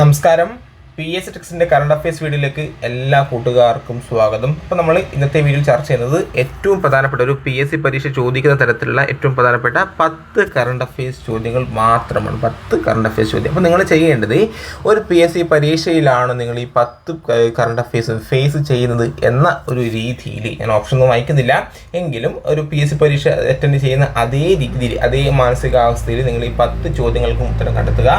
നമസ്കാരം. P S ടെക്സിന്റെ current affairs വീഡിയോയിലേക്ക് എല്ലാ കൂട്ടുകാർക്കും സ്വാഗതം. അപ്പോൾ നമ്മൾ ഇന്നത്തെ വീഡിയോയിൽ ചർച്ച ചെയ്യുന്നത് ഏറ്റവും പ്രധാനപ്പെട്ട ഒരു പി എസ് സി പരീക്ഷ ചോദിക്കുന്ന തരത്തിലുള്ള ഏറ്റവും പ്രധാനപ്പെട്ട പത്ത് കറണ്ട് അഫയേഴ്സ് ചോദ്യങ്ങൾ മാത്രമാണ്. പത്ത് കറണ്ട് അഫയേഴ്സ് ചോദ്യം. അപ്പോൾ നിങ്ങൾ ചെയ്യേണ്ടത് ഒരു പി എസ് സി പരീക്ഷയിലാണ് നിങ്ങൾ ഈ പത്ത് കറണ്ട് അഫയേഴ്സ് ഫേസ് ചെയ്യുന്നത് എന്ന ഒരു രീതിയിൽ. ഞാൻ ഓപ്ഷൻ ഒന്നും വായിക്കുന്നില്ല. എങ്കിലും ഒരു പി എസ് സി പരീക്ഷ അറ്റൻഡ് ചെയ്യുന്ന അതേ രീതിയിൽ അതേ മാനസികാവസ്ഥയിൽ നിങ്ങൾ ഈ പത്ത് ചോദ്യങ്ങൾക്കും ഉത്തരം കണ്ടെത്തുക.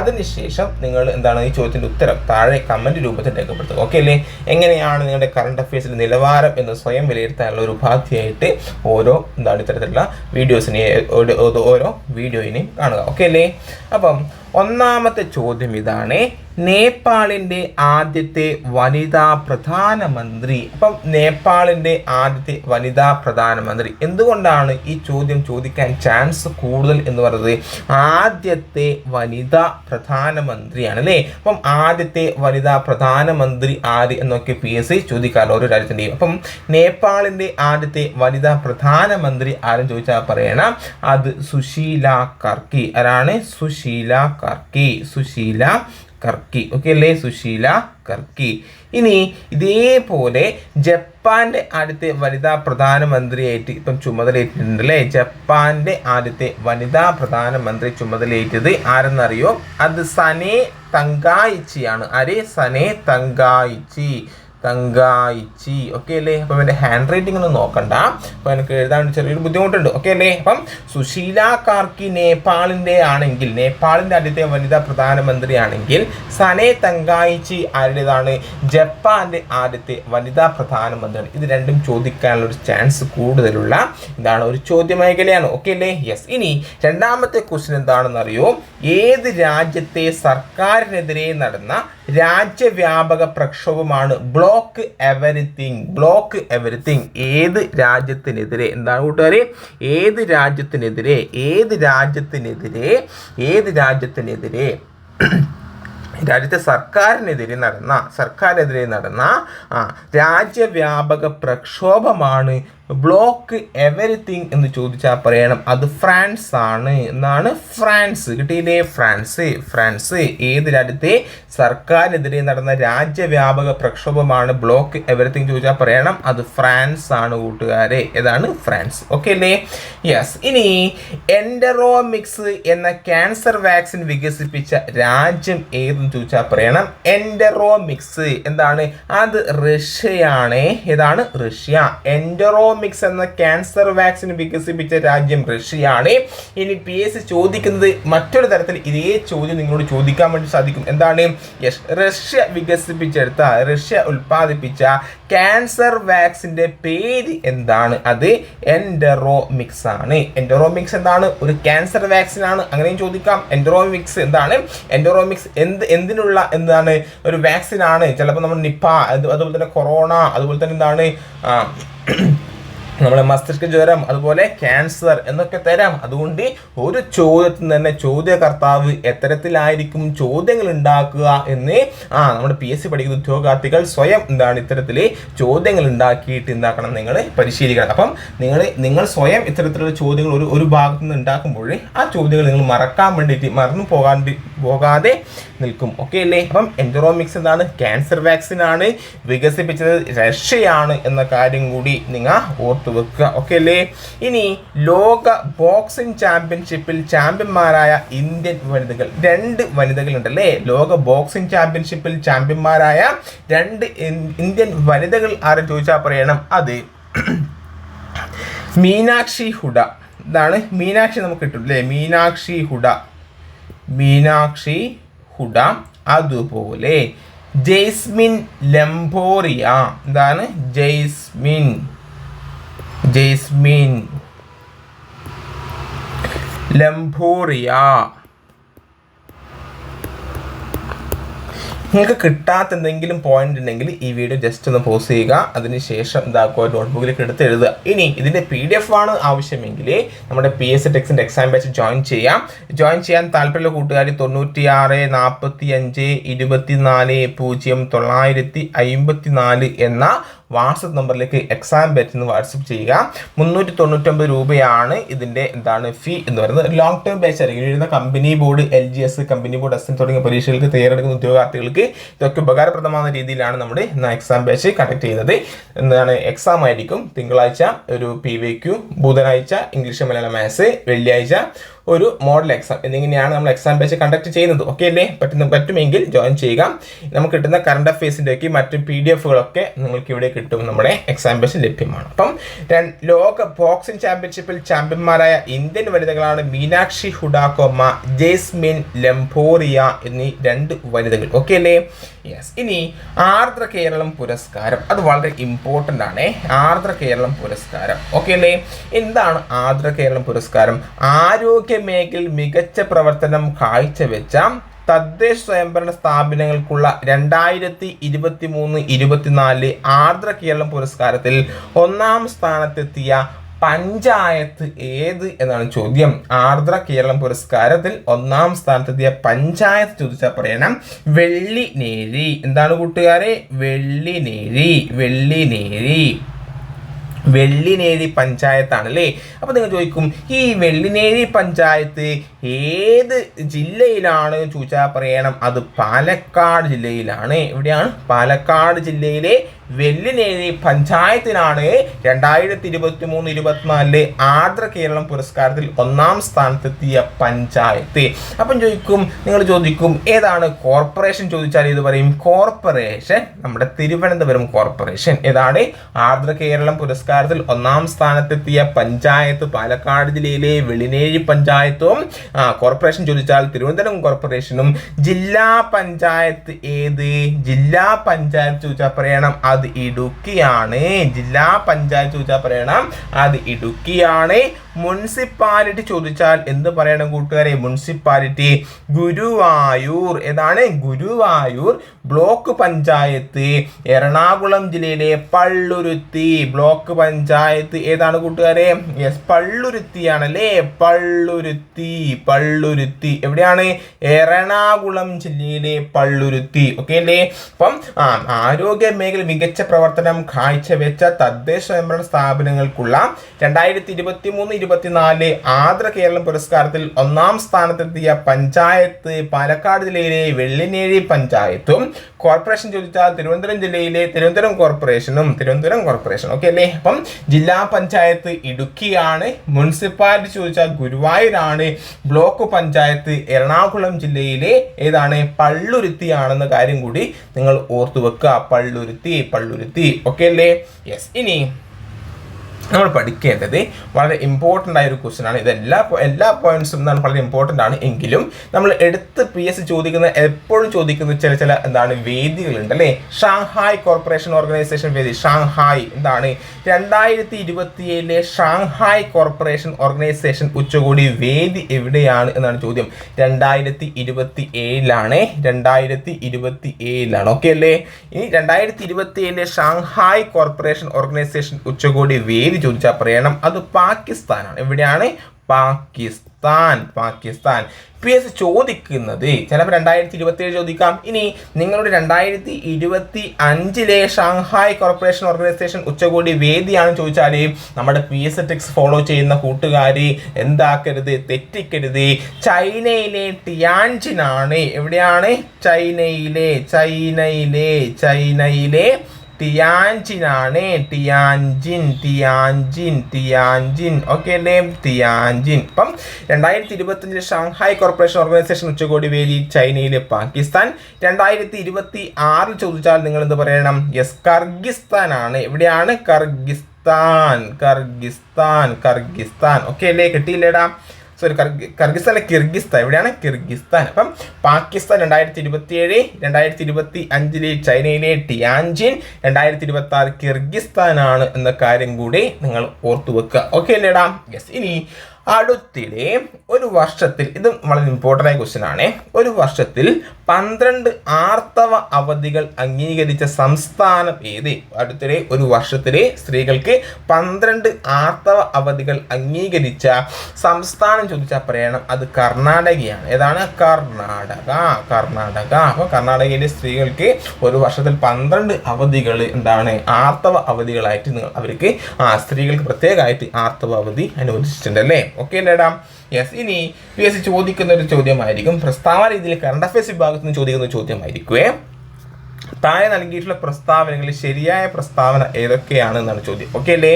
അതിനുശേഷം നിങ്ങൾ എന്താണ് ഈ ചോദ്യത്തിന്റെ ഉത്തരം? താഴെ കമന്റ് രൂപത്തിൽ രേഖപ്പെടുത്തുക ഓക്കെ അല്ലേ? എങ്ങനെയാണ് നിങ്ങളുടെ കറണ്ട് അഫയേഴ്സിന്റെ നിലവാരം എന്ന് സ്വയം വിലയിരുത്താനുള്ള ഒരു ഉപാധിയായിട്ട് ഓരോ എന്താണ് ഇത്തരത്തിലുള്ള വീഡിയോസിനെ ഓരോ- വീഡിയോയിനെയും കാണുക. ഓക്കെ അല്ലേ? അപ്പം ഒന്നാമത്തെ ചോദ്യം ഇതാണ്. നേപ്പാളിന്റെ ആദ്യത്തെ വനിതാ പ്രധാനമന്ത്രി. അപ്പം നേപ്പാളിന്റെ ആദ്യത്തെ വനിതാ പ്രധാനമന്ത്രി. എന്തുകൊണ്ടാണ് ഈ ചോദ്യം ചോദിക്കാൻ ചാൻസ് കൂടുതൽ എന്ന് പറയുന്നത്? ആദ്യത്തെ വനിതാ പ്രധാനമന്ത്രിയാണ് അല്ലേ? അപ്പം ആദ്യത്തെ വനിതാ പ്രധാനമന്ത്രി ആര് എന്നൊക്കെ പി എസ് സി ചോദിക്കാറുണ്ട് ഓരോ രാജ്യത്തിന്റെയും അപ്പം നേപ്പാളിന്റെ ആദ്യത്തെ വനിതാ പ്രധാനമന്ത്രി ആരും ചോദിച്ചാൽ പറയണം. അത് സുശീല കർക്കി. ആരാണ്? സുശീല കർക്കി. സുശീല കർക്കി. ഓക്കെ അല്ലേ സുശീല? കർക്കി. ഇനി ഇതേപോലെ ജപ്പാന്റെ ആദ്യത്തെ വനിതാ പ്രധാനമന്ത്രിയായിട്ട് ഇപ്പം ചുമതലയേറ്റിട്ടുണ്ട് അല്ലേ? ജപ്പാന്റെ ആദ്യത്തെ വനിതാ പ്രധാനമന്ത്രി ചുമതലയേറ്റത് ആരെന്നറിയോ? അത് സനെ തങ്കായിച്ചിയാണ്. ആര്? സനെ തങ്കായിച്ചി. തങ്കായിച്ചി. ഓക്കെ അല്ലേ? അപ്പം എന്റെ ഹാൻഡ് റൈറ്റിംഗ് ഒന്നും നോക്കണ്ട. അപ്പം എനിക്ക് എഴുതാൻ ചെറിയൊരു ബുദ്ധിമുട്ടുണ്ട്. ഓക്കെ അല്ലേ? അപ്പം സുശീല കാർക്കി നേപ്പാളിന്റെ ആണെങ്കിൽ നേപ്പാളിന്റെ ആദ്യത്തെ വനിതാ പ്രധാനമന്ത്രി ആണെങ്കിൽ സനെ തങ്കായിച്ചി ആരുടേതാണ്? ജപ്പാന്റെ ആദ്യത്തെ വനിതാ പ്രധാനമന്ത്രി ഇത് രണ്ടും ചോദിക്കാനുള്ള ഒരു ചാൻസ് കൂടുതലുള്ള ഇതാണ് ഒരു ചോദ്യ മേഖലയാണ് ഓക്കെ അല്ലേ? യെസ് ഇനി രണ്ടാമത്തെ ക്വസ്റ്റ്യൻ എന്താണെന്ന് അറിയോ ഏത് രാജ്യത്തെ സർക്കാരിനെതിരെ നടന്ന രാജ്യവ്യാപക പ്രക്ഷോഭമാണ് ബ്ലോക്ക് എവരിത്തിങ് ബ്ലോക്ക് എവരിത്തിങ് ഏത് രാജ്യത്തിനെതിരെ? എന്താണ് കൂട്ടുകാരെ? ഏത് രാജ്യത്തിനെതിരെ? ഏത് രാജ്യത്തിനെതിരെ? ഏത് രാജ്യത്തിനെതിരെ? രാജ്യത്തെ സർക്കാരിനെതിരെ നടന്ന സർക്കാരിനെതിരെ നടന്ന ആ രാജ്യവ്യാപക പ്രക്ഷോഭമാണ് ബ്ലോക്ക് എവരിത്തിങ് എന്ന് ചോദിച്ചാൽ പറയണം. അത് ഫ്രാൻസ് ആണ്. എന്നാണ് ഫ്രാൻസ്. കിട്ടിയില്ലേ? ഫ്രാൻസ്. ഫ്രാൻസ് ഏത് രാജ്യത്തെ? സർക്കാരിനെതിരെ നടന്ന രാജ്യവ്യാപക പ്രക്ഷോഭമാണ് ബ്ലോക്ക് എവരിത്തിങ് ചോദിച്ചാൽ പറയണം. അത് ഫ്രാൻസ് ആണ് കൂട്ടുകാരെ. ഏതാണ് ഫ്രാൻസ്. ഓക്കെ അല്ലേ? യെസ് ഇനി എൻഡറോമിക്സ് എന്ന ക്യാൻസർ വാക്സിൻ വികസിപ്പിച്ച രാജ്യം ഏതെന്ന് ചോദിച്ചാൽ പറയണം. എൻഡറോമിക്സ് എന്താണ്? അത് റഷ്യയാണ്. ഏതാണ്? റഷ്യ. എൻഡറോമിക്സ് എന്ന ക്യാൻസർ വാക്സിൻ വികസിപ്പിച്ച രാജ്യം റഷ്യയാണ്. ഇനി പി എസ് ചോദിക്കുന്നത് മറ്റൊരു തരത്തിൽ ഇതേ ചോദ്യം നിങ്ങളോട് ചോദിക്കാൻ വേണ്ടി സാധിക്കും. എന്താണ്? യെസ് റഷ്യ വികസിപ്പിച്ചെടുത്ത റഷ്യ ഉൽപ്പാദിപ്പിച്ച ക്യാൻസർ വാക്സിന്റെ പേര് എന്താണ്? അത് എൻഡറോമിക്സ് ആണ്. എൻഡറോമിക്സ് എന്താണ്? ഒരു ക്യാൻസർ വാക്സിൻ ആണ്. അങ്ങനെയും ചോദിക്കാം. എൻഡറോമിക്സ് എന്താണ്? എൻഡറോമിക്സ് എന്ത് എന്തിനുള്ള എന്താണ്? ഒരു വാക്സിൻ ആണ്. ചിലപ്പോൾ നമ്മൾ നിപ്പ അതുപോലെ തന്നെ കൊറോണ അതുപോലെ തന്നെ എന്താണ്? നമ്മളെ മസ്തിഷ്ക ജ്വരം അതുപോലെ ക്യാൻസർ എന്നൊക്കെ തരാം. അതുകൊണ്ട് ഒരു ചോദ്യത്തിൽ തന്നെ ചോദ്യകർത്താവ് എത്തരത്തിലായിരിക്കും ചോദ്യങ്ങൾ ഉണ്ടാക്കുക എന്ന് ആ നമ്മുടെ പി എസ് സി പഠിക്കുന്ന ഉദ്യോഗാർത്ഥികൾ സ്വയം എന്താണ് ഇത്തരത്തിൽ ചോദ്യങ്ങൾ ഉണ്ടാക്കിയിട്ട് എന്താക്കണം നിങ്ങൾ പരിശീലിക്കണം. അപ്പം നിങ്ങൾ നിങ്ങൾ സ്വയം ഇത്തരത്തിലുള്ള ചോദ്യങ്ങൾ ഒരു ഒരു ഭാഗത്ത് നിന്ന് ഉണ്ടാക്കുമ്പോൾ ആ ചോദ്യങ്ങൾ നിങ്ങൾ മറക്കാൻ വേണ്ടിയിട്ട് മറന്നു പോകാണ്ട് പോകാതെ നിൽക്കും. ഓക്കെ അല്ലേ? അപ്പം എൻഡറോമിക്സ് എന്താണ്? ക്യാൻസർ വാക്സിൻ ആണ് വികസിപ്പിച്ചത്. റഷ്യയാണ് എന്ന കാര്യം കൂടി നിങ്ങൾ ഓർത്തു വെക്കുക. ഓക്കെ അല്ലേ ഇനി ലോക ബോക്സിംഗ് ചാമ്പ്യൻഷിപ്പിൽ ചാമ്പ്യന്മാരായ ഇന്ത്യൻ വനിതകൾ. രണ്ട് വനിതകളുണ്ട് അല്ലേ ലോക ബോക്സിംഗ് ചാമ്പ്യൻഷിപ്പിൽ ചാമ്പ്യന്മാരായ രണ്ട് ഇന്ത്യൻ വനിതകൾ ആരും ചോദിച്ചാൽ പറയണം? അത് മീനാക്ഷി ഹുഡ. ഇതാണ് മീനാക്ഷി നമുക്ക് കിട്ടും അല്ലേ? മീനാക്ഷി ഹുഡ. മീനാക്ഷി ഹുഡ. അതുപോലെ ജെയ്സ്മിൻ ലംബോറിയ. എന്താണ് ജെയ്സ്മിൻ. ജെയ്സ്മിൻ ലംഭൂറിയ നിങ്ങൾക്ക് കിട്ടാത്ത എന്തെങ്കിലും പോയിന്റ് ഉണ്ടെങ്കിൽ ഈ വീഡിയോ ജസ്റ്റ് ഒന്ന് പോസ് ചെയ്യുക. അതിനുശേഷം ഇതാക്കുക നോട്ട്ബുക്കിലേക്ക് എടുത്ത് എഴുതുക. ഇനി ഇതിന്റെ പി ഡി എഫ് ആണ് ആവശ്യമെങ്കിൽ നമ്മുടെ പി എസ് സി ടെക്സിന്റെ എക്സാം ബാച്ച് ജോയിൻ ചെയ്യാം. ജോയിൻ ചെയ്യാൻ താല്പര്യമുള്ള കൂട്ടുകാർ തൊണ്ണൂറ്റി ആറ് നാൽപ്പത്തി അഞ്ച് ഇരുപത്തി നാല് പൂജ്യം തൊള്ളായിരത്തി അമ്പത്തി നാല് എന്ന വാട്സപ്പ് നമ്പറിലേക്ക് എക്സാം ബാച്ച് എന്ന് വാട്സപ്പ് ചെയ്യുക. മുന്നൂറ്റി തൊണ്ണൂറ്റൊമ്പത് രൂപയാണ് ഇതിന്റെ എന്താണ് ഫീ എന്ന് പറയുന്നത്. ലോങ് ടേം ബാച്ച് ആയിരിക്കും. എഴുതുന്ന company board L G S company board S N തുടങ്ങിയ പരീക്ഷകൾക്ക് തയ്യാറെടുക്കുന്ന ഉദ്യോഗാർത്ഥികൾക്ക് ഇതൊക്കെ ഉപകാരപ്രദമാകുന്ന രീതിയിലാണ് നമ്മുടെ എക്സാം ബാച്ച് കണ്ടക്ട് ചെയ്യുന്നത്. എന്താണ് എക്സാം ആയിരിക്കും. തിങ്കളാഴ്ച ഒരു പി വി ക്യു ബുധനാഴ്ച ഇംഗ്ലീഷ് മലയാളം മാത്സ് വെള്ളിയാഴ്ച ഒരു മോഡൽ എക്സാം എന്നിങ്ങനെയാണ് നമ്മൾ എക്സാം ബാച്ച് കണ്ടക്ട് ചെയ്യുന്നത്. ഓക്കെ അല്ലേ? പറ്റുന്ന പറ്റുമെങ്കിൽ ജോയിൻ ചെയ്യുക. നമുക്ക് കിട്ടുന്ന കറണ്ട് അഫയേഴ്സിന്റെ ഒക്കെ മറ്റ് പി ഡി എഫുകളൊക്കെ നിങ്ങൾക്ക് ഇവിടെ കിട്ടും നമ്മുടെ എക്സാം ബാച്ച് ലഭ്യമാണ്. അപ്പം ലോക ബോക്സിംഗ് ചാമ്പ്യൻഷിപ്പിൽ ചാമ്പ്യന്മാരായ ഇന്ത്യൻ വനിതകളാണ് മീനാക്ഷി ഹുഡാക്കോമ ജെയ്സ്മിൻ ലംബോറിയ എന്നീ രണ്ട് വനിതകൾ. ഓക്കെ അല്ലേ? യെസ് ഇനി ആർദ്ര കേരളം പുരസ്കാരം. അത് വളരെ ഇമ്പോർട്ടന്റ് ആണ്. ആർദ്ര കേരളം പുരസ്കാരം. ഓക്കെ അല്ലേ? എന്താണ് ആർദ്ര കേരളം പുരസ്കാരം? ആരോഗ്യ മേഖലയിൽ മികച്ച പ്രവർത്തനം കാഴ്ചവെച്ച തദ്ദേശ സ്വയംഭരണ സ്ഥാപനങ്ങൾക്കുള്ള രണ്ടായിരത്തി ഇരുപത്തി മൂന്ന് ഇരുപത്തിനാല് ആർദ്ര കേരളം പുരസ്കാരത്തിൽ ഒന്നാം സ്ഥാനത്തെത്തിയ പഞ്ചായത്ത് ഏത് എന്നാണ് ചോദ്യം. ആർദ്ര കേരളം പുരസ്കാരത്തിൽ ഒന്നാം സ്ഥാനത്തെത്തിയ പഞ്ചായത്ത് ചോദിച്ചാൽ പറയണം. വെള്ളിനേഴി എന്താണ് കൂട്ടുകാരെ? വെള്ളിനേഴി വെള്ളിനേഴി വെള്ളിനേഴി പഞ്ചായത്താണ് അല്ലേ അപ്പോൾ നിങ്ങൾ ചോദിക്കും ഈ വെള്ളിനേഴി പഞ്ചായത്ത് ഏത് ജില്ലയിലാണ് ചോദിച്ചാൽ പറയണം. അത് പാലക്കാട് ജില്ലയിലാണ്. എവിടെയാണ്? പാലക്കാട് ജില്ലയിലെ വെള്ളിനേഴി പഞ്ചായത്തിനാണ് രണ്ടായിരത്തി ഇരുപത്തി മൂന്ന് ഇരുപത്തിനാലിലെ ആർദ്ര കേരളം പുരസ്കാരത്തിൽ ഒന്നാം സ്ഥാനത്തെത്തിയ പഞ്ചായത്ത്. അപ്പം ചോദിക്കും നിങ്ങൾ ചോദിക്കും ഏതാണ് കോർപ്പറേഷൻ ചോദിച്ചാൽ ഇത് പറയും കോർപ്പറേഷൻ. നമ്മുടെ തിരുവനന്തപുരം കോർപ്പറേഷൻ. ഏതാണ്? ആർദ്ര കേരളം പുരസ്കാരത്തിൽ ഒന്നാം സ്ഥാനത്തെത്തിയ പഞ്ചായത്ത് പാലക്കാട് ജില്ലയിലെ വെളിനേഴി പഞ്ചായത്തും കോർപ്പറേഷൻ ചോദിച്ചാൽ തിരുവനന്തപുരം കോർപ്പറേഷനും. ജില്ലാ പഞ്ചായത്ത് ഏത്? ജില്ലാ പഞ്ചായത്ത് ചോദിച്ചാൽ പറയണം അത് ഇടുക്കിയാണ്. ജില്ലാ പഞ്ചായത്ത് ചോദിച്ചാൽ പറയണം അത് ഇടുക്കിയാണ്. മുനിസിപ്പാലിറ്റി ചോദിച്ചാൽ എന്ത് പറയണം കൂട്ടുകാരെ? മുനിസിപ്പാലിറ്റി ഗുരുവായൂർ. ഏതാണ്? ഗുരുവായൂർ ബ്ലോക്ക് പഞ്ചായത്ത് എറണാകുളം ജില്ലയിലെ പള്ളുരുത്തി ബ്ലോക്ക് പഞ്ചായത്ത്. ഏതാണ് കൂട്ടുകാരെ? യെസ് പള്ളുരുത്തിയാണല്ലേ? പള്ളുരുത്തി പള്ളുരുത്തി. എവിടെയാണ്? എറണാകുളം ജില്ലയിലെ പള്ളുരുത്തി. ഓക്കെ അല്ലേ? അപ്പം ആ ആരോഗ്യ മേഖല മികച്ച പ്രവർത്തനം കാഴ്ചവെച്ച തദ്ദേശ സ്വയംഭരണ സ്ഥാപനങ്ങൾക്കുള്ള രണ്ടായിരത്തി ഇരുപത്തി മൂന്ന് ഇരുപത്തിനാല് ആദ്ര കേരളം പുരസ്കാരത്തിൽ ഒന്നാം സ്ഥാനത്തെത്തിയ പഞ്ചായത്ത് പാലക്കാട് ജില്ലയിലെ വെള്ളിനേഴി പഞ്ചായത്തും കോർപ്പറേഷൻ ചോദിച്ചാൽ തിരുവനന്തപുരം ജില്ലയിലെ തിരുവനന്തപുരം കോർപ്പറേഷനും തിരുവനന്തപുരം കോർപ്പറേഷൻ ഓക്കെ അല്ലേ? അപ്പം ജില്ലാ പഞ്ചായത്ത് ഇടുക്കിയാണ് മുനിസിപ്പാലിറ്റി ചോദിച്ചാൽ ഗുരുവായൂരാണ് ബ്ലോക്ക് പഞ്ചായത്ത് എറണാകുളം ജില്ലയിലെ ഏതാണ് പള്ളുരുത്തിയാണെന്ന കാര്യം കൂടി നിങ്ങൾ ഓർത്തു വെക്കുക. പള്ളുരുത്തി പള്ളുരുത്തി. ഓക്കെ അല്ലേ? യെസ് ഇനി നമ്മൾ പഠിക്കേണ്ടത് വളരെ ഇമ്പോർട്ടന്റ് ആയ ഒരു ക്വസ്റ്റൻ ആണ്. ഇത് എല്ലാ എല്ലാ പോയിന്റ്സും എന്താണ് വളരെ ഇമ്പോർട്ടന്റ് ആണ്. എങ്കിലും നമ്മൾ എടുത്ത് പി എസ് ചോദിക്കുന്ന എപ്പോഴും ചോദിക്കുന്ന ചില ചില എന്താണ് വേദികളുണ്ട് അല്ലേ? ഷാങ്ഹായ് കോർപ്പറേഷൻ ഓർഗനൈസേഷൻ വേദി ഷാങ്ഹായ് എന്താണ്? രണ്ടായിരത്തി ഇരുപത്തിയേഴിലെ ഷാങ്ഹായ് കോർപ്പറേഷൻ ഓർഗനൈസേഷൻ ഉച്ചകോടി വേദി എവിടെയാണ് എന്നാണ് ചോദ്യം. രണ്ടായിരത്തി ഇരുപത്തി ഏഴിലാണ് രണ്ടായിരത്തി ഇരുപത്തി ഏഴിലാണ് ഓക്കെ അല്ലേ? ഇനി രണ്ടായിരത്തി ഇരുപത്തി ഏഴിലെ ഷാങ്ഹായ് കോർപ്പറേഷൻ ഓർഗനൈസേഷൻ ഉച്ചകോടി വേദി ചോദിച്ചാൽ പറയണം. അത് പാകിസ്ഥാനാണ്. എവിടെയാണ്? പാകിസ്ഥാൻ. പാകിസ്ഥാൻ. പി എസ് ചോദിക്കുന്നത് ചിലപ്പോൾ രണ്ടായിരത്തി ഇരുപത്തി ഏഴ് ചോദിക്കാം. ഇനി നിങ്ങളുടെ രണ്ടായിരത്തി ഇരുപത്തി അഞ്ചിലെ ഷാങ്ഹായ് കോർപ്പറേഷൻ ഓർഗനൈസേഷൻ ഉച്ചകോടി വേദിയാണ് ചോദിച്ചാൽ നമ്മുടെ പി എസ് ടെക്സ് ഫോളോ ചെയ്യുന്ന കൂട്ടുകാർ എന്താക്കരുത്? തെറ്റിക്കരുത്. ചൈനയിലെ ടിയാൻജിനാണ്. എവിടെയാണ്? ചൈനയിലെ ചൈനയിലെ ചൈനയിലെ ടിയാൻജിനാണ് ടിയാൻജിൻ ടിയാൻജിൻ ടിയാൻജിൻ ഓക്കെ അല്ലേ ടിയാൻജിൻ അപ്പം രണ്ടായിരത്തി ഇരുപത്തഞ്ചിൽ ഷാങ്ഹായ് കോർപ്പറേഷൻ ഓർഗനൈസേഷൻ ഉച്ചകോടി വേദി ചൈനയിൽ പാകിസ്ഥാൻ. രണ്ടായിരത്തി ഇരുപത്തി ആറിൽ ചോദിച്ചാൽ നിങ്ങൾ എന്ത് പറയണം? യെസ് കർഗിസ്ഥാൻ ആണ്. എവിടെയാണ്? കർഗിസ്ഥാൻ കർഗിസ്ഥാൻ കർഗിസ്ഥാൻ ഓക്കെ അല്ലേ? കിട്ടിയില്ലേടാ? സോറി കർഗിസ്ഥാനിലെ കിർഗിസ്ഥാൻ എവിടെയാണ് കിർഗിസ്ഥാൻ. അപ്പം പാകിസ്ഥാൻ രണ്ടായിരത്തി ഇരുപത്തി ഏഴ് രണ്ടായിരത്തി ഇരുപത്തി അഞ്ചിലെ ചൈനയിലെ ടിയാൻജിൻ രണ്ടായിരത്തി ഇരുപത്തി ആറ് കിർഗിസ്ഥാനാണ് എന്ന കാര്യം കൂടി നിങ്ങൾ ഓർത്തു വെക്കുക ഓക്കെ അല്ലേടാ? യെസ് ഇനി അടുത്തിടെ ഒരു വർഷത്തിൽ ഇത് വളരെ ഇമ്പോർട്ടന്റ് ആയ ക്വസ്റ്റ്യൻ ആണ്. ഒരു വർഷത്തിൽ പന്ത്രണ്ട് ആർത്തവ അവധികൾ അംഗീകരിച്ച സംസ്ഥാനം ഏത്? അടുത്തിടെ ഒരു വർഷത്തിലെ സ്ത്രീകൾക്ക് പന്ത്രണ്ട് ആർത്തവ അവധികൾ അംഗീകരിച്ച സംസ്ഥാനം ചോദിച്ചാൽ പറയണം. അത് കർണാടകയാണ്. ഏതാണ്? കർണാടക. കർണാടക. അപ്പോൾ കർണാടകയിലെ സ്ത്രീകൾക്ക് ഒരു വർഷത്തിൽ പന്ത്രണ്ട് അവധികൾ എന്താണ്? ആർത്തവ അവധികളായിട്ട് നിങ്ങൾ അവർക്ക് ആ സ്ത്രീകൾക്ക് പ്രത്യേകമായിട്ട് ആർത്തവ അവധി അനുവദിച്ചിട്ടുണ്ട് അല്ലേ ഓക്കെ അല്ലേടാ യെസ് ഇനി പി എസ് സി ചോദിക്കുന്ന ഒരു ചോദ്യമായിരിക്കും. പ്രസ്താവന രീതിയിൽ കറണ്ട് അഫയേഴ്സ് വിഭാഗത്തിൽ നിന്ന് ചോദിക്കുന്ന ഒരു ചോദ്യമായിരിക്കുമേ താഴെ നൽകിയിട്ടുള്ള പ്രസ്താവനകളിൽ ശരിയായ പ്രസ്താവന ഏതൊക്കെയാണ് എന്നാണ് ചോദ്യം. ഓക്കെ അല്ലേ?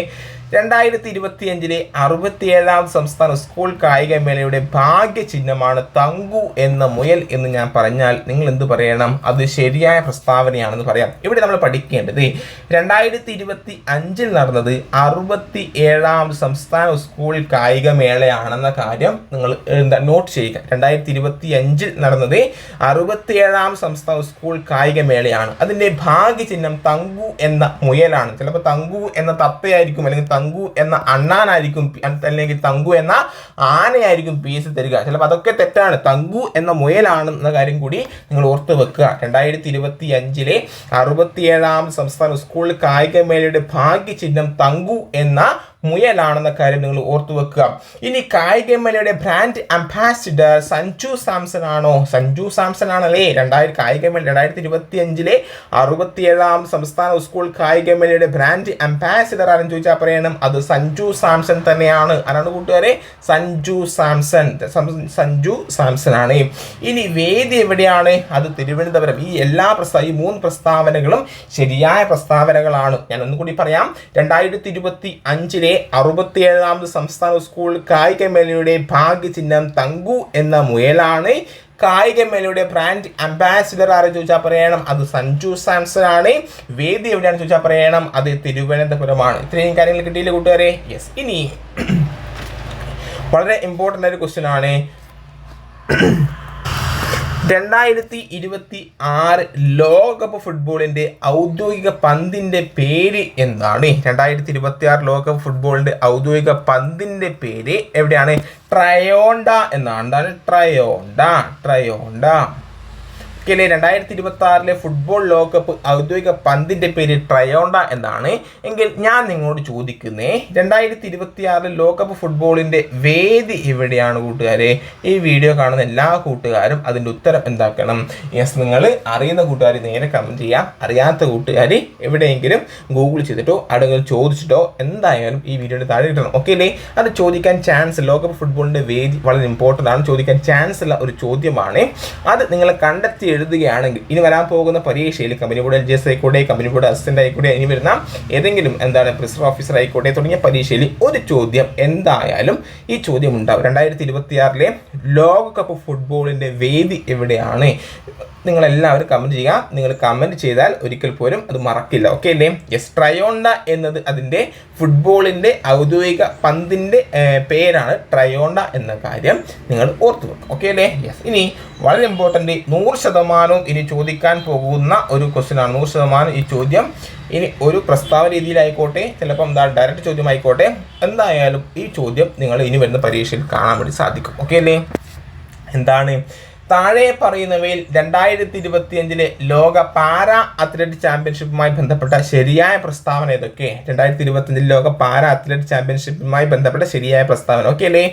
രണ്ടായിരത്തി ഇരുപത്തി അഞ്ചിലെ അറുപത്തിയേഴാം സംസ്ഥാന സ്കൂൾ കായികമേളയുടെ ഭാഗ്യചിഹ്നമാണ് തങ്കു എന്ന മുയൽ എന്ന് ഞാൻ പറഞ്ഞാൽ നിങ്ങൾ എന്ത് പറയണം? അത് ശരിയായ പ്രസ്താവനയാണെന്ന് പറയാം. ഇവിടെ നമ്മൾ പഠിക്കേണ്ടത് രണ്ടായിരത്തി ഇരുപത്തി അഞ്ചിൽ നടന്നത് അറുപത്തി ഏഴാം സംസ്ഥാന സ്കൂൾ കായികമേളയാണെന്ന കാര്യം നിങ്ങൾ എന്താ നോട്ട് ചെയ്യുക. രണ്ടായിരത്തി ഇരുപത്തി അഞ്ചിൽ നടന്നത് അറുപത്തിയേഴാം സംസ്ഥാന സ്കൂൾ കായികമേളയാണ്. അതിന്റെ ഭാഗ്യചിഹ്നം തങ്കു എന്ന മുയലാണ്. ചിലപ്പോൾ തങ്കു എന്ന തത്തയായിരിക്കും അല്ലെങ്കിൽ തങ്കു എന്ന അണ്ണാനായിരിക്കും അല്ലെങ്കിൽ തങ്കു എന്ന ആനയായിരിക്കും പി എസ് തരിക. ചിലപ്പോൾ അതൊക്കെ തെറ്റാണ്. തങ്കു എന്ന മുയലാണ് എന്ന കാര്യം കൂടി നിങ്ങൾ ഓർത്ത് വെക്കുക. രണ്ടായിരത്തി ഇരുപത്തി അഞ്ചിലെ അറുപത്തിയേഴാം സംസ്ഥാന സ്കൂൾ കായികമേളയുടെ ഭാഗ്യചിഹ്നം തങ്കു എന്ന മുയലാണെന്ന കാര്യം നിങ്ങൾ ഓർത്തു വെക്കുക. ഇനി കായികമേളയുടെ ബ്രാൻഡ് അംബാസിഡർ സഞ്ജു സാംസൺ ആണോ സഞ്ജു സാംസൺ ആണല്ലേ രണ്ടായിരം കായികമേള രണ്ടായിരത്തി ഇരുപത്തി അഞ്ചിലെ അറുപത്തിയേഴാം സംസ്ഥാന സ്കൂൾ കായികമേളയുടെ ബ്രാൻഡ് അംബാസിഡർ ആരെന്ന് ചോദിച്ചാൽ പറയണം. അത് സഞ്ജു സാംസൺ തന്നെയാണ്. ആരാണ് കൂട്ടുകാരെ? സഞ്ജു സാംസൺ. സഞ്ജു സാംസൺ ആണ് ഇനി വേദി എവിടെയാണ്? അത് തിരുവനന്തപുരം. ഈ എല്ലാ പ്രസ്താവ ഈ മൂന്ന് പ്രസ്താവനകളും ശരിയായ പ്രസ്താവനകളാണ്. ഞാൻ ഒന്നുകൂടി പറയാം. രണ്ടായിരത്തി ഇരുപത്തി അഞ്ചിലെ അറുപത്തിയേഴാമത് സംസ്ഥാന സ്കൂൾ കായികമേളയുടെ ഭാഗ്യചിഹ്നം തങ്കു എന്ന മുയലാണ്. കായികമേളയുടെ ബ്രാൻഡ് അംബാസിഡർ ആരെ ചോദിച്ചാൽ പറയണം? അത് സഞ്ജു സാംസൺ ആണ്. വേദി എവിടെയാണ് ചോദിച്ചാൽ പറയണം? അത് തിരുവനന്തപുരമാണ്. ഇത്രയും കാര്യങ്ങൾ കിട്ടിയില്ല കൂട്ടുകാരെ? യെസ് ഇനി വളരെ ഇമ്പോർട്ടന്റ് ആയ ക്വസ്റ്റ്യൻ ആണ്. രണ്ടായിരത്തി ഇരുപത്തി ആറ് ലോകകപ്പ് ഫുട്ബോളിന്റെ ഔദ്യോഗിക പന്തിന്റെ പേര് എന്താണ്? രണ്ടായിരത്തി ഇരുപത്തി ആറ് ലോകകപ്പ് ഫുട്ബോളിന്റെ ഔദ്യോഗിക പന്തിന്റെ പേര് എവിടെയാണ്? ട്രയോണ്ട എന്നാണ്. Trionda Trionda. ഓക്കെ രണ്ടായിരത്തി ഇരുപത്തി ആറിലെ ഫുട്ബോൾ ലോകകപ്പ് ഔദ്യോഗിക പന്തിന്റെ പേര് ട്രയോണ്ട എന്നാണ്. എങ്കിൽ ഞാൻ നിങ്ങളോട് ചോദിക്കുന്നേ രണ്ടായിരത്തി ഇരുപത്തി ആറിൽ ലോകകപ്പ് ഫുട്ബോളിന്റെ വേദി എവിടെയാണ് കൂട്ടുകാരെ? ഈ വീഡിയോ കാണുന്ന എല്ലാ കൂട്ടുകാരും അതിന്റെ ഉത്തരം എന്താക്കണം? യെസ് നിങ്ങൾ അറിയുന്ന കൂട്ടുകാർ നേരെ കമന്റ് ചെയ്യാം. അറിയാത്ത കൂട്ടുകാർ എവിടെയെങ്കിലും ഗൂഗിൾ ചെയ്തിട്ടോ അല്ലെങ്കിൽ ചോദിച്ചിട്ടോ എന്തായാലും ഈ വീഡിയോയുടെ താഴെ കിട്ടണം. ഓക്കെ അല്ലേ? അത് ചോദിക്കാൻ ചാൻസ് ലോകകപ്പ് ഫുട്ബോളിന്റെ വേദി വളരെ ഇമ്പോർട്ടന്റ് ആണ്. ചോദിക്കാൻ ചാൻസ് ഉള്ള ഒരു ചോദ്യമാണ്. അത് നിങ്ങൾ കണ്ടെത്തി എഴുതുകയാണെങ്കിൽ ഇനി വരാൻ പോകുന്ന പരീക്ഷയിൽ company board L G S ആയിക്കോട്ടെ കമ്പനി ബോർഡ് അസിസ്റ്റന്റ് ആയിക്കോട്ടെ ഇനി വരുന്ന ഏതെങ്കിലും എന്താണ് പ്രിസർ ഓഫീസർ ആയിക്കോട്ടെ തുടങ്ങിയ പരീക്ഷയിൽ ഒരു ചോദ്യം എന്തായാലും ഈ ചോദ്യം ഉണ്ടാവും. രണ്ടായിരത്തി ഇരുപത്തിയാറിലെ ലോകകപ്പ് ഫുട്ബോളിന്റെ വേദി എവിടെയാണ്? നിങ്ങളെല്ലാവരും കമന്റ് ചെയ്യുക. നിങ്ങൾ കമന്റ് ചെയ്താൽ ഒരിക്കൽ പോലും അത് മറക്കില്ല. ഓക്കെ അല്ലേ? യെസ് ട്രയോണ്ട എന്നത് അതിന്റെ ഫുട്ബോളിന്റെ ഔദ്യോഗിക പന്തിന്റെ പേരാണ് ട്രയോണ്ട എന്ന കാര്യം നിങ്ങൾ ഓർത്തു വെക്കുക. ഓക്കെ അല്ലേ? യെസ് ഇനി വളരെ ഇമ്പോർട്ടന്റ് നൂറ് ശതമാനവും ഇനി ചോദിക്കാൻ പോകുന്ന ഒരു ക്വസ്റ്റ്യൻ ആണ്. നൂറ് ശതമാനം ഈ ചോദ്യം ഇനി ഒരു പ്രസ്താവന രീതിയിലായിക്കോട്ടെ ചിലപ്പോൾ എന്താ ഡയറക്റ്റ് ചോദ്യമായിക്കോട്ടെ എന്തായാലും ഈ ചോദ്യം നിങ്ങൾ ഇനി വരുന്ന പരീക്ഷയിൽ കാണാൻ വേണ്ടി സാധിക്കും. ഓക്കെ അല്ലേ? എന്താണ്? താഴെ പറയുന്നവയിൽ രണ്ടായിരത്തി ഇരുപത്തി അഞ്ചിലെ ലോക പാരാ അത്ലറ്റിക് ചാമ്പ്യൻഷിപ്പുമായി ബന്ധപ്പെട്ട ശരിയായ പ്രസ്താവന ഏതൊക്കെ? രണ്ടായിരത്തി ഇരുപത്തി അഞ്ചിൽ ലോക പാരാ അത്ലറ്റിക് ചാമ്പ്യൻഷിപ്പുമായി ബന്ധപ്പെട്ട ശരിയായ പ്രസ്താവന. ഓക്കെ അല്ലേ?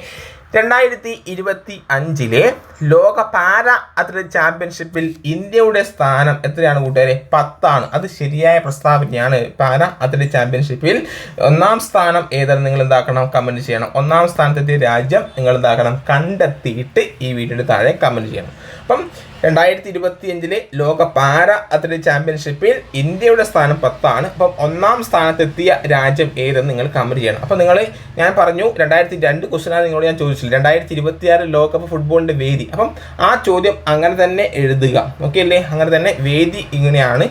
രണ്ടായിരത്തി ഇരുപത്തി അഞ്ചിലെ ലോക പാര അത്ലറ്റിക് ചാമ്പ്യൻഷിപ്പിൽ ഇന്ത്യയുടെ സ്ഥാനം എത്രയാണ് കൂട്ടുകാരെ? പത്താണ്. അത് ശരിയായ പ്രസ്താവനയാണ്. പാര അത്ലറ്റിക് ചാമ്പ്യൻഷിപ്പിൽ ഒന്നാം സ്ഥാനം ഏതാണ്? നിങ്ങൾ എന്താക്കണം? കമന്റ് ചെയ്യണം. ഒന്നാം സ്ഥാനത്തെത്തിയ രാജ്യം നിങ്ങൾ എന്താക്കണം? കണ്ടെത്തിയിട്ട് ഈ വീഡിയോയുടെ താഴെ കമന്റ് ചെയ്യണം. അപ്പം രണ്ടായിരത്തി ഇരുപത്തി അഞ്ചിലെ ലോക പാര അത്ലറ്റിക് ചാമ്പ്യൻഷിപ്പിൽ ഇന്ത്യയുടെ സ്ഥാനം പത്താണ്. അപ്പം ഒന്നാം സ്ഥാനത്തെത്തിയ രാജ്യം ഏതെന്ന് നിങ്ങൾ കമന്റ് ചെയ്യണം. അപ്പം നിങ്ങൾ ഞാൻ പറഞ്ഞു രണ്ടായിരത്തി രണ്ട് ക്വസ്റ്റനാണ് നിങ്ങളോട് ഞാൻ ചോദിച്ചില്ല രണ്ടായിരത്തി ഇരുപത്തി ആറ് ലോകകപ്പ് ഫുട്ബോളിന്റെ വേദി. അപ്പം ആ ചോദ്യം അങ്ങനെ തന്നെ എഴുതുക. ഓക്കെ അല്ലേ? അങ്ങനെ തന്നെ വേദി ഇങ്ങനെയാണ്.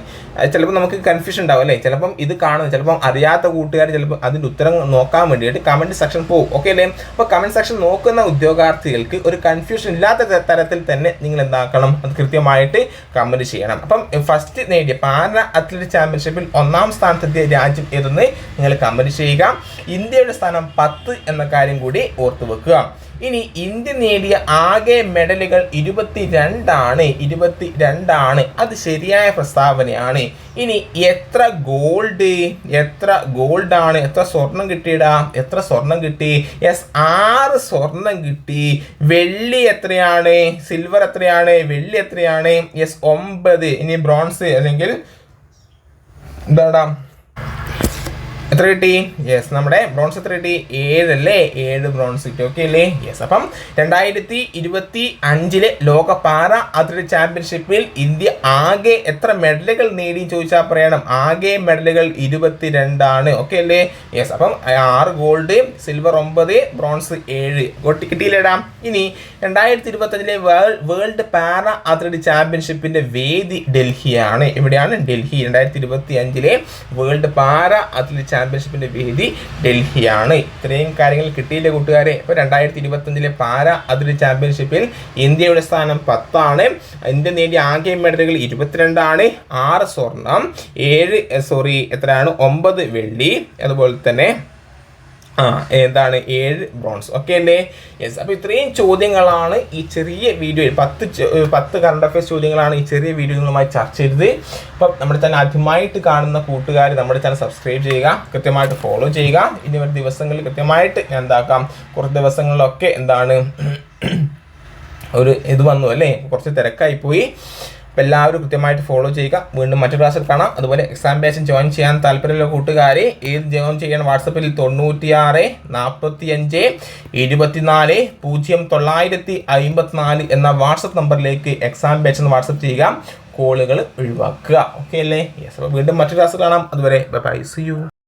ചിലപ്പോൾ നമുക്ക് കൺഫ്യൂഷൻ ഉണ്ടാവും അല്ലേ? ചിലപ്പം ഇത് കാണുന്നത് ചിലപ്പം അറിയാത്ത കൂട്ടുകാർ ചിലപ്പോൾ അതിന്റെ ഉത്തരം നോക്കാൻ വേണ്ടിയിട്ട് കമന്റ് സെക്ഷൻ പോകും. ഓക്കെ അല്ലേ? അപ്പോൾ കമന്റ് സെക്ഷൻ നോക്കുന്ന ഉദ്യോഗാർത്ഥികൾക്ക് ഒരു കൺഫ്യൂഷൻ ഇല്ലാത്ത തരത്തിൽ തന്നെ നിങ്ങൾ എന്താക്കണം അത് കൃത്യമായിട്ട് കമന്റ് ചെയ്യണം. അപ്പം ഫസ്റ്റ് നേടിയ പാര അത്ലറ്റിക് ചാമ്പ്യൻഷിപ്പിൽ ഒന്നാം സ്ഥാനത്തെത്തിയ രാജ്യം ഏതെന്ന് നിങ്ങൾ കമന്റ് ചെയ്യുക. ഇന്ത്യയുടെ സ്ഥാനം പത്ത് എന്ന കാര്യം കൂടി ഓർത്തു വെക്കുക. ഇനി ഇന്ത്യ നേടിയ ആകെ മെഡലുകൾ ഇരുപത്തി രണ്ടാണ് ഇരുപത്തി രണ്ടാണ് അത് ശരിയായ പ്രസ്താവനയാണ്. ഇനി എത്ര ഗോൾഡ് എത്ര ഗോൾഡ് ആണ്? എത്ര സ്വർണം കിട്ടിയടാ? എത്ര സ്വർണം കിട്ടി? യെസ് ആറ് സ്വർണം കിട്ടി. വെള്ളി എത്രയാണ്? സിൽവർ എത്രയാണ്? വെള്ളി എത്രയാണ്? യെസ് ഒമ്പത്. ഇനി ബ്രോൺസ് അല്ലെങ്കിൽ എന്താടാ? എത്ര കിട്ടി? യെസ് നമ്മുടെ ബ്രോൺസ് എത്ര കിട്ടി? ഏഴല്ലേ? ഏഴ് ബ്രോൺസ് കിട്ടി. ഓക്കെ അല്ലേ? യെസ് അപ്പം രണ്ടായിരത്തി ഇരുപത്തി അഞ്ചിലെ ലോക പാര അത്ലറ്റിക് ചാമ്പ്യൻഷിപ്പിൽ ഇന്ത്യ ആകെ എത്ര മെഡലുകൾ നേടി ചോദിച്ചാൽ പറയണം. ആകെ മെഡലുകൾ ഇരുപത്തിരണ്ടാണ്. ഓക്കെ അല്ലേ? യെസ് അപ്പം ആറ് ഗോൾഡ് സിൽവർ ഒമ്പത് ബ്രോൺസ് ഏഴ്. കൊട്ടി കിട്ടിയില്ലേടാ? ഇനി രണ്ടായിരത്തി ഇരുപത്തഞ്ചിലെ വേൾഡ് പാര അത്ലറ്റിക് ചാമ്പ്യൻഷിപ്പിന്റെ വേദി ഡൽഹിയാണ്. എവിടെയാണ് ഡൽഹി. രണ്ടായിരത്തി ഇരുപത്തി അഞ്ചിലെ വേൾഡ് പാര അത്ലറ്റിക് ചാമ്പ്യൻഷിപ്പിന്റെ വേദി ഡൽഹിയാണ്. ഇത്രയും കാര്യങ്ങൾ കിട്ടിയില്ല കൂട്ടുകാരെ? ഇപ്പോൾ രണ്ടായിരത്തി ഇരുപത്തഞ്ചിലെ പാര അതിർത്തി ചാമ്പ്യൻഷിപ്പിൽ ഇന്ത്യയുടെ സ്ഥാനം പത്താണ്. ഇന്ത്യ നേടിയ ആകെ മെഡലുകൾ ഇരുപത്തിരണ്ടാണ്. ആറ് സ്വർണം ഏഴ് സോറി എത്രയാണ്? ഒമ്പത് വെള്ളി. അതുപോലെ തന്നെ ആ എന്താണ് ഏഴ് ബ്രോൺസ് ഓക്കെ അല്ലേ? യെസ് അപ്പോൾ ഇത്രയും ചോദ്യങ്ങളാണ് ഈ ചെറിയ വീഡിയോയിൽ പത്ത് പത്ത് കറണ്ട് അഫയേഴ്സ് ചോദ്യങ്ങളാണ് ഈ ചെറിയ വീഡിയോകളുമായി ചർച്ച ചെയ്തത്. അപ്പം നമ്മുടെ തന്നെ ആദ്യമായിട്ട് കാണുന്ന കൂട്ടുകാർ നമ്മുടെ തന്നെ സബ്സ്ക്രൈബ് ചെയ്യുക കൃത്യമായിട്ട് ഫോളോ ചെയ്യുക. ഇനി ഒരു ദിവസങ്ങളിൽ കൃത്യമായിട്ട് ഞാൻ എന്താക്കാം? കുറച്ച് ദിവസങ്ങളിലൊക്കെ എന്താണ്? ഒരു ഇത് വന്നു അല്ലേ? കുറച്ച് തിരക്കായി പോയി അപ്പോൾ എല്ലാവരും കൃത്യമായിട്ട് ഫോളോ ചെയ്യുക. വീണ്ടും മറ്റൊരു ക്ലാസ്സിൽ കാണാം. അതുപോലെ എക്സാം ബാച്ചിൽ ജോയിൻ ചെയ്യാൻ താല്പര്യമുള്ള കൂട്ടുകാരെ ഏത് ജോയിൻ ചെയ്യാൻ വാട്സപ്പിൽ തൊണ്ണൂറ്റിയാറ് നാൽപ്പത്തി അഞ്ച് ഇരുപത്തിനാല് പൂജ്യം തൊള്ളായിരത്തി അമ്പത്തിനാല് എന്ന വാട്സപ്പ് നമ്പറിലേക്ക് എക്സാം ബാച്ച് എന്ന് വാട്സപ്പ് ചെയ്യുക കോളുകൾ ഒഴിവാക്കുക. ഓക്കെ അല്ലേ? യെസ് അപ്പോൾ വീണ്ടും മറ്റൊരു ക്ലാസ് കാണാം. അതുവരെ ബൈ സി യു